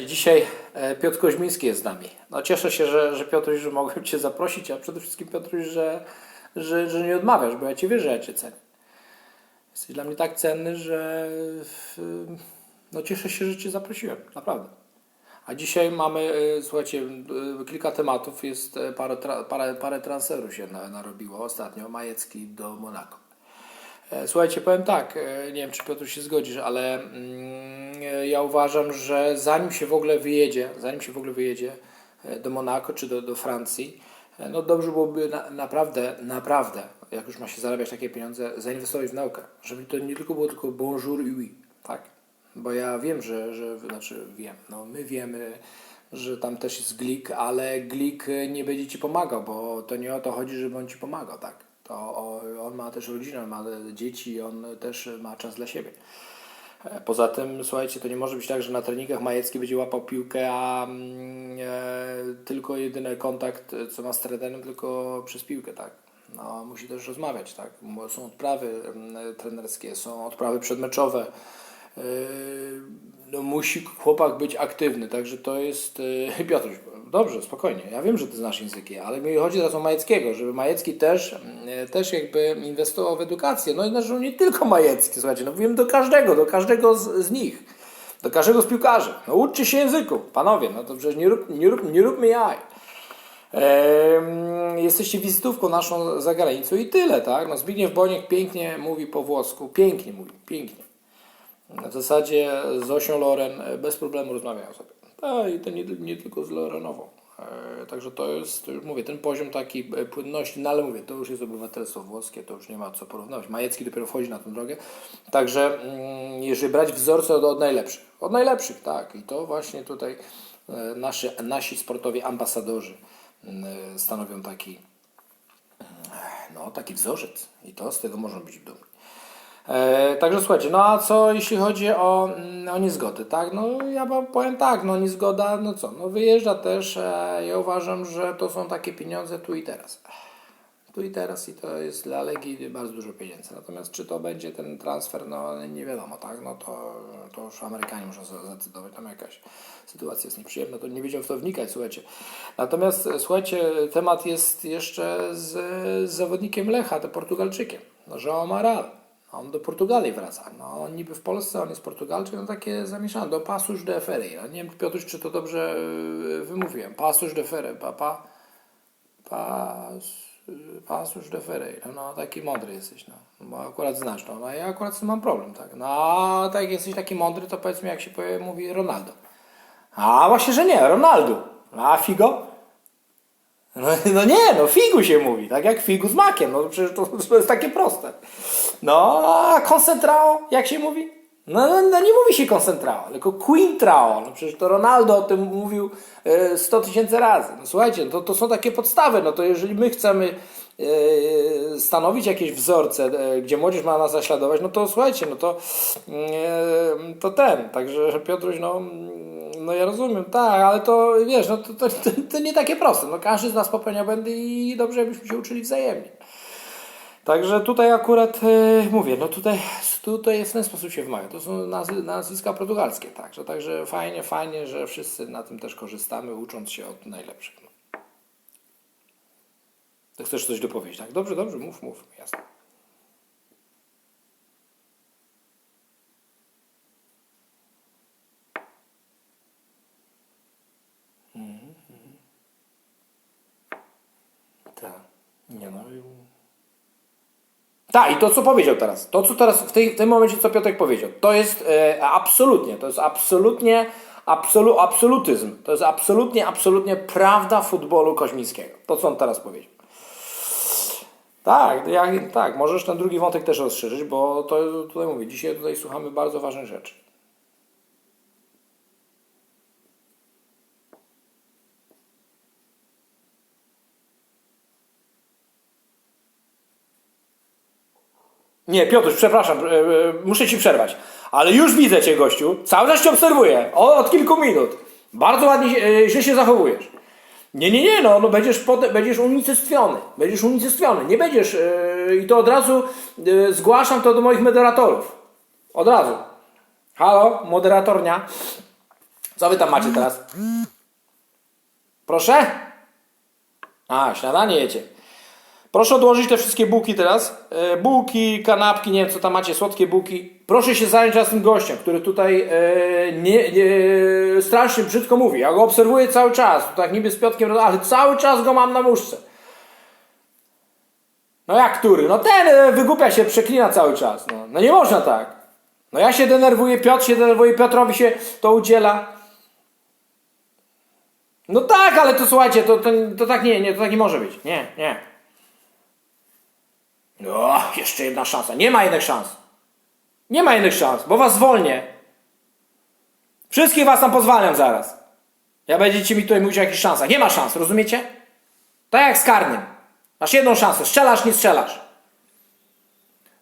Dzisiaj e, Piotr Koźmiński jest z nami. No cieszę się, że, że Piotruś, że mogłem Cię zaprosić, a przede wszystkim Piotruś, że, że, że nie odmawiasz, bo ja Cię wierzę, ja Cię cenię. Jesteś dla mnie tak cenny, że no cieszę się, że Cię zaprosiłem, naprawdę. A dzisiaj mamy, e, słuchajcie, e, kilka tematów, jest parę, parę, parę transferów się na- narobiło ostatnio, Majecki do Monako. E, Słuchajcie, powiem tak, e, nie wiem czy Piotr się zgodzisz, ale mm, ja uważam, że zanim się w ogóle wyjedzie, zanim się w ogóle wyjedzie e, do Monako czy do, do Francji, no dobrze byłoby na, naprawdę, naprawdę, jak już ma się zarabiać takie pieniądze, zainwestować w naukę. Żeby to nie tylko było tylko bonjour et oui, tak. Bo ja wiem, że, że znaczy wiem, no my wiemy, że tam też jest Glik, ale Glik nie będzie ci pomagał, bo to nie o to chodzi, żeby on ci pomagał, tak. To on ma też rodzinę, ma dzieci, on też ma czas dla siebie. E, Poza tym, słuchajcie, to nie może być tak, że na treningach Majecki będzie łapał piłkę, a mm, e, tylko jedyny kontakt, co ma z trenerem, tylko przez piłkę, tak. No, musi też rozmawiać, tak. Są odprawy mm, trenerskie, są odprawy przedmeczowe. E, No, musi chłopak być aktywny, także to jest... Piotruś, dobrze, spokojnie, ja wiem, że ty znasz języki, ale mi chodzi teraz o Majeckiego, żeby Majecki też, mm, też jakby inwestował w edukację. No i znaczy, nie tylko Majecki, słuchajcie, no mówimy do każdego, do każdego z, z nich, do każdego z piłkarzy. No uczcie się języku, panowie, no to przecież nie, rób, nie, rób, nie róbmy jaj. Jesteście wizytówką naszą za granicą i tyle, tak? No Zbigniew Boniek pięknie mówi po włosku, pięknie mówi, pięknie. W zasadzie z Osią Loren e, bez problemu rozmawiają sobie. A, I to nie, nie tylko z Lorenową. E, Także to jest, mówię, ten poziom takiej e, płynności, no ale mówię, to już jest obywatelstwo włoskie, to już nie ma co porównywać. Majecki dopiero wchodzi na tę drogę. Także mm, jeżeli brać wzorce od, od najlepszych, od najlepszych, tak. I to właśnie tutaj e, nasi, nasi sportowi ambasadorzy mm, stanowią taki, no, taki wzorzec. I to z tego można być dumni. E, także słuchajcie, no a co jeśli chodzi o, mm, o niezgody, tak? No ja powiem tak, no niezgoda, no co, no wyjeżdża też, e, ja uważam, że to są takie pieniądze tu i teraz. Tu i teraz i to jest dla Legii bardzo dużo pieniędzy. Natomiast czy to będzie ten transfer, no nie wiadomo, tak? No to, to już Amerykanie muszą za- zadecydować, tam jakaś sytuacja jest nieprzyjemna, to nie będziemy w to wnikać, słuchajcie. Natomiast słuchajcie, temat jest jeszcze z, z zawodnikiem Lecha, to Portugalczykiem, João Amaral. On do Portugalii wraca. No, on niby w Polsce, on jest Portugalczyk, no takie zamieszane. Do Passus de Ferreira. Nie wiem, Piotruś, czy to dobrze yy, wymówiłem. Passus de Ferreira. Pa, pa, de Ferreira. No, taki mądry jesteś, no. Bo akurat znasz to. No, ja akurat z tym mam problem, tak. No, a tak jak jesteś taki mądry, to powiedz mi, jak się powie, mówi Ronaldo. A właśnie, że nie, Ronaldo. A Figo? No, no nie, no figu się mówi, tak jak figu z makiem, no przecież to, to jest takie proste. No, a koncentrao, jak się mówi? No, no, no nie mówi się koncentrao, tylko quintrao, no przecież to Ronaldo o tym mówił e, 100 tysięcy razy. No słuchajcie, to, to są takie podstawy, no to jeżeli my chcemy e, stanowić jakieś wzorce, e, gdzie młodzież ma nas naśladować, no to słuchajcie, no to, e, to ten, także Piotruś, no no ja rozumiem, tak, ale to wiesz, no to, to, to, to nie takie proste. No każdy z nas popełnia błędy i dobrze, byśmy się uczyli wzajemnie. Także tutaj akurat e, mówię, no tutaj, tutaj w ten sposób się wymawia. To są nazwy, nazwiska portugalskie, także, także fajnie, fajnie, że wszyscy na tym też korzystamy, ucząc się od najlepszych. No. To chcesz coś dopowiedzieć, tak? Dobrze, dobrze, mów, mów, jasne. Tak. Nie no. Tak, i to co powiedział teraz, to co teraz w, tej, w tym momencie, co Piotrek powiedział, to jest e, absolutnie, to jest absolutnie, absolu, absolutyzm, to jest absolutnie, absolutnie prawda futbolu koźmińskiego, to co on teraz powiedział. Tak, ja, tak, możesz ten drugi wątek też rozszerzyć, bo to tutaj mówię, dzisiaj tutaj słuchamy bardzo ważnych rzeczy. Nie, Piotruś, przepraszam, e, e, muszę ci przerwać. Ale już widzę cię, gościu. Cały czas cię obserwuję. O, od kilku minut. Bardzo ładnie e, źle się zachowujesz. Nie, nie, nie, no, no będziesz, będziesz unicestwiony. Będziesz unicestwiony. Nie będziesz. e, I to od razu e, zgłaszam to do moich moderatorów. Od razu. Halo, moderatornia. Co wy tam macie teraz? Proszę? A, śniadanie jecie. Proszę odłożyć te wszystkie bułki teraz. E, bułki, kanapki, nie wiem co tam macie, słodkie bułki. Proszę się zająć teraz tym gościem, który tutaj e, nie, nie, strasznie brzydko mówi. Ja go obserwuję cały czas. Tak niby z Piotkiem, ale cały czas go mam na muszce. No jak który? No ten e, wygłupia się, przeklina cały czas. No, no nie można tak. No ja się denerwuję, Piotr się denerwuje, Piotrowi się to udziela. No tak, ale to słuchajcie, to, to, to tak nie, nie, to tak nie może być. Nie, nie. O, jeszcze jedna szansa. Nie ma innych szans. Nie ma innych szans, bo was zwolnię. Wszystkich was tam pozwalam zaraz. Ja będziecie mi tutaj mówić o jakichś szansach. Nie ma szans, rozumiecie? Tak jak z karnym. Masz jedną szansę. Strzelasz, nie strzelasz.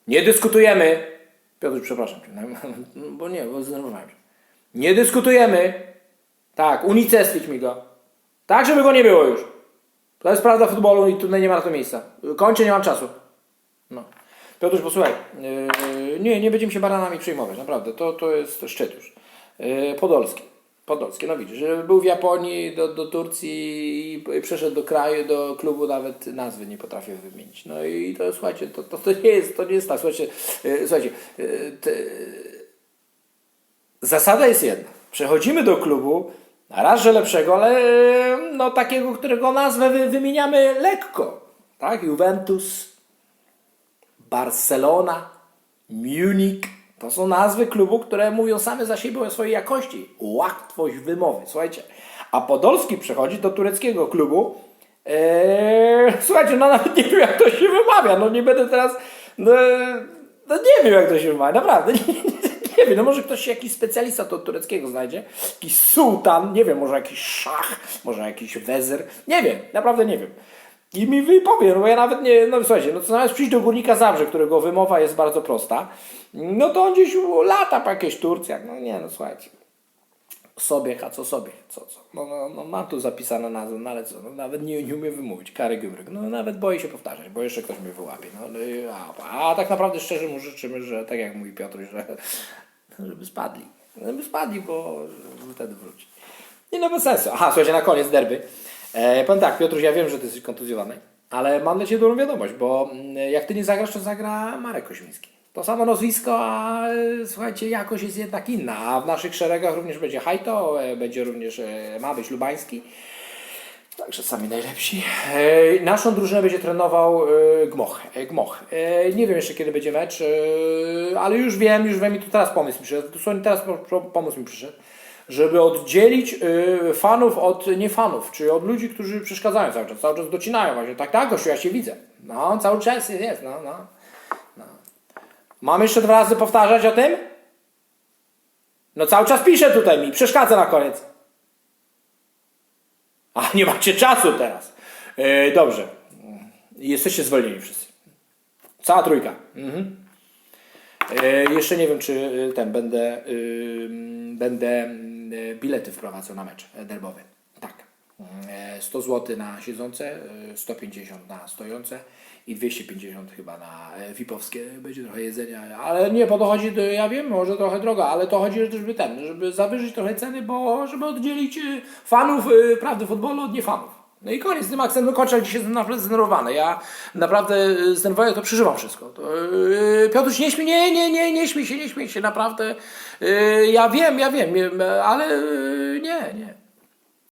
Nie dyskutujemy. Piotr, przepraszam cię. no, Bo nie, bo zdenerwowałem się. Nie dyskutujemy. Tak, unicestwić mi go. Tak, żeby go nie było już. To jest prawda futbolu i tutaj nie ma na to miejsca. Kończę, nie mam czasu. No. Piotruś, posłuchaj, yy, nie, nie będziemy się baranami przejmować, naprawdę, to, to jest szczyt już. Yy, Podolski, Podolski, no widzisz, że był w Japonii, do, do Turcji i przeszedł do kraju, do klubu, nawet nazwy nie potrafię wymienić. No i to, słuchajcie, to, to, to, nie, jest, to nie jest tak, słuchajcie, yy, słuchajcie, yy, te, zasada jest jedna. Przechodzimy do klubu, raz, że lepszego, ale yy, no takiego, którego nazwę wy, wymieniamy lekko. Tak? Juventus, Barcelona, Munich. To są nazwy klubu, które mówią same za siebie o swojej jakości. Łatwość wymowy. Słuchajcie. A Podolski przechodzi do tureckiego klubu. Eee, słuchajcie, no nawet nie wiem jak to się wymawia. No nie będę teraz... No, no nie wiem jak to się wymawia. Naprawdę. Nie, nie, nie wiem. No może ktoś jakiś specjalista od tureckiego znajdzie. Jakiś sułtan. Nie wiem. Może jakiś szach. Może jakiś wezyr. Nie wiem. Naprawdę nie wiem. I mi wypowie, no bo ja nawet nie, no słuchajcie, no to zamiast przyjść do Górnika Zabrze, którego wymowa jest bardzo prosta, no to on gdzieś lata po jakiejś Turcjach, no nie, no słuchajcie. Sobie, a co sobie, co, co. No, no, no mam tu zapisane nazwę, no ale co, no nawet nie, nie umiem wymówić, Kary Gymryk, no nawet boję się powtarzać, bo jeszcze ktoś mnie wyłapie, no, i- a, a tak naprawdę szczerze mu życzymy, że tak jak mówi Piotr, że żeby spadli, żeby spadli, bo wtedy wróci. Nie no bez sensu. Aha, słuchajcie, na koniec derby. E, powiem tak, Piotruś, ja wiem, że ty jesteś kontuzjowany, ale mam dla ciebie dobrą wiadomość, bo mm, jak ty nie zagrasz, to zagra Marek Koźmiński. To samo nazwisko, a słuchajcie, jakość jest jednak inna. A w naszych szeregach również będzie Hajto, e, będzie również, e, ma być Lubański. Także sami najlepsi. E, naszą drużynę będzie trenował Gmoch. Gmoch. Nie wiem jeszcze kiedy będzie mecz, ale już wiem, już wiem i tu teraz pomysł mi przyszedł. Dosłownie teraz po- po- pomysł mi przyszedł, żeby oddzielić e, fanów od niefanów, czyli od ludzi, którzy przeszkadzają cały czas, cały czas docinają właśnie. Tak, tak, gościu, ja się widzę. No, cały czas jest, jest no, no. no. Mam jeszcze dwa razy powtarzać o tym? No cały czas pisze tutaj mi, przeszkadza na koniec. A nie macie czasu teraz. E, dobrze. Jesteście zwolnieni wszyscy. Cała trójka. Mhm. E, jeszcze nie wiem, czy e, ten będę, ym, będę bilety wprowadzał na mecz e, derbowy. Tak. E, 100 zł na siedzące, e, 150 na stojące i 250 chyba na e, VIP-owskie. Będzie trochę jedzenia, ale nie po to chodzi, ja wiem, może trochę drogo, ale to chodzi, żeby ten, żeby zawyżyć trochę ceny, bo żeby oddzielić e, fanów e, prawdy futbolu od niefanów. No i koniec, z tym akcentem kończę, jak dzisiaj jestem naprawdę zdenerwowany. Ja naprawdę e, zdenerwuję, to przeżywam wszystko. To, yy, Piotruś, nie śmiej, nie, nie, nie, nie śmiej się, nie śmiej się, naprawdę. Yy, ja wiem, ja wiem, yy, ale yy, nie, nie.